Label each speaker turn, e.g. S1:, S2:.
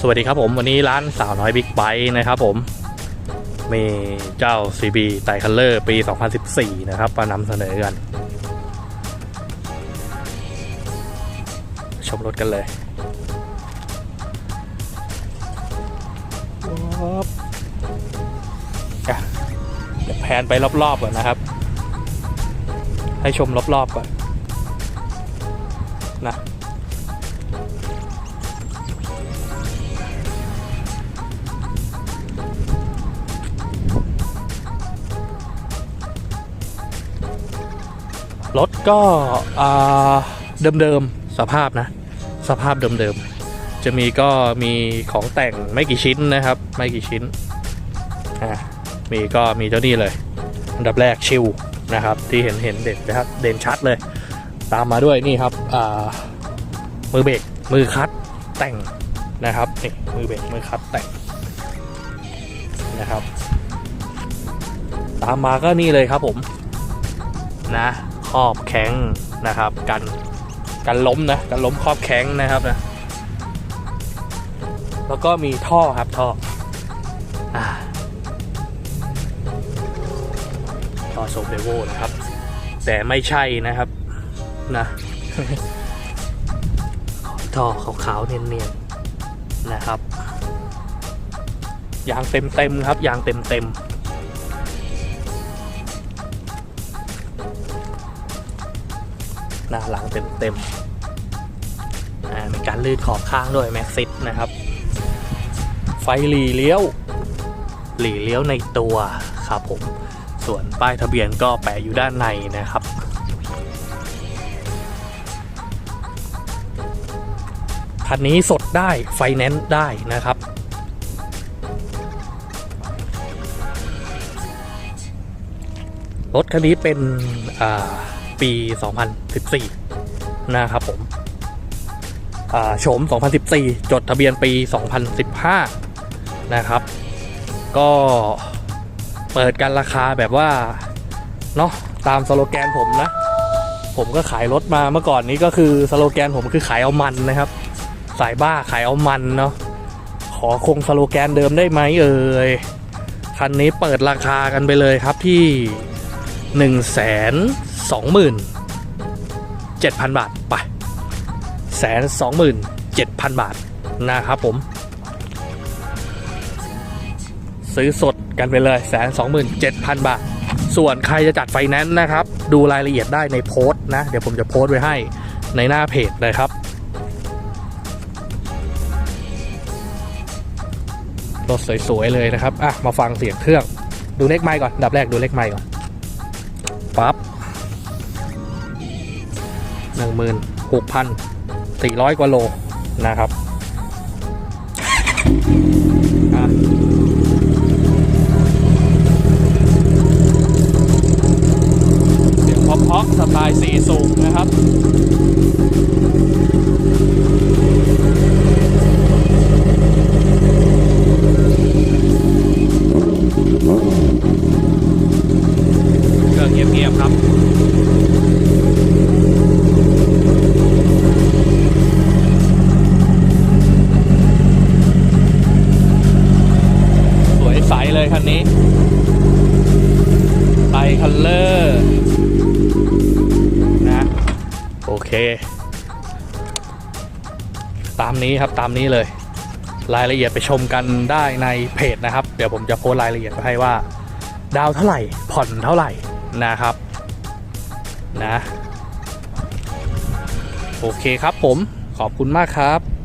S1: สวัสดีครับผมวันนี้ร้านสาวน้อยบิ๊กไบค์นะครับผม มีเจ้า CB ไตคัลเลอร์ปี 2014 นะครับมานำเสนอกัน ชมรถกันเลยเดี๋ยวแพนไปรอบๆก่อนนะครับ ให้ชมรอบๆก่อนนะ รถก็เดิมๆสภาพนะ สภาพเดิมๆจะมีก็มีของแต่งไม่กี่ชิ้นนะครับ ไม่กี่ชิ้นอ่ามีก็มีเจ้านี่เลย อันดับแรกชิวนะครับ ที่เห็นเห็นเด่นนะครับเด่นชัดเลย ตามมาด้วยนี่ครับอ่ามือเบรกมือคัดแต่งนะครับนี่มือเบรกมือคัดแต่งนะครับ ตามมาก็นี่เลยครับผมนะ ครอบแข้งนะครับ กันกันล้มนะกันล้มครอบแข้งนะครับนะแล้วก็มีท่อครับท่อท่อโซเดโวนะครับ แต่ไม่ใช่นะครับนะท่อขาวๆเนียนๆนะครับยางเต็มๆครับยางเต็มๆ หน้าหลังเต็มๆมีการลื่นขอบข้างด้วยแม็กซิตนะครับ ไฟหลีเลี้ยว หลีเลี้ยวในตัวครับผม ส่วนป้ายทะเบียนก็แปะอยู่ด้านในนะครับคันนี้สดได้ไฟแนนซ์ได้นะครับ รถคันนี้เป็นอ่า ปี 2014 นะครับผมอ่าโฉม 2014 จดทะเบียนปี 2015 นะครับ ก็เปิดกันราคาแบบว่า เนาะตามสโลแกนผมนะ ผมก็ขายรถมาเมื่อก่อนนี้ก็คือสโลแกนผมคือขายเอามันนะครับ สายบ้าขายเอามันเนาะขอคงสโลแกนเดิมได้ไหมเอ่ยคันนี้เปิดราคากันไปเลยครับที่1 2 7 0 0 0 บาทไปแสนสองหมื่นเจ็ดพันบาทนะครับผม ซื้อสดกันไปเลยแสนสองหมื่นเจ็ดพันบาท ส่วนใครจะจัดไฟแนนซ์นะครับ ดูรายละเอียดได้ในโพสต์นะ เดี๋ยวผมจะโพสต์ไว้ให้ในหน้าเพจเลยครับรถสวย ๆ เลยนะครับ อะ มาฟังเสียงเครื่อง ดูเลขไม้ก่อนอันดับแรกดูเลขไม้ก่อน 16,400 กว่าโลนะครับเดี๋ยวพอพสไตล์สีสูงนะครับ คัลเลอร์นะโอเค ตามนี้ครับตามนี้เลย รายละเอียดไปชมกันได้ในเพจนะครับ เดี๋ยวผมจะโพสรายละเอียดไว้ให้ว่า ดาวเท่าไหร่ผ่อนเท่าไหร่นะครับนะโอเคครับผมขอบคุณมากครับ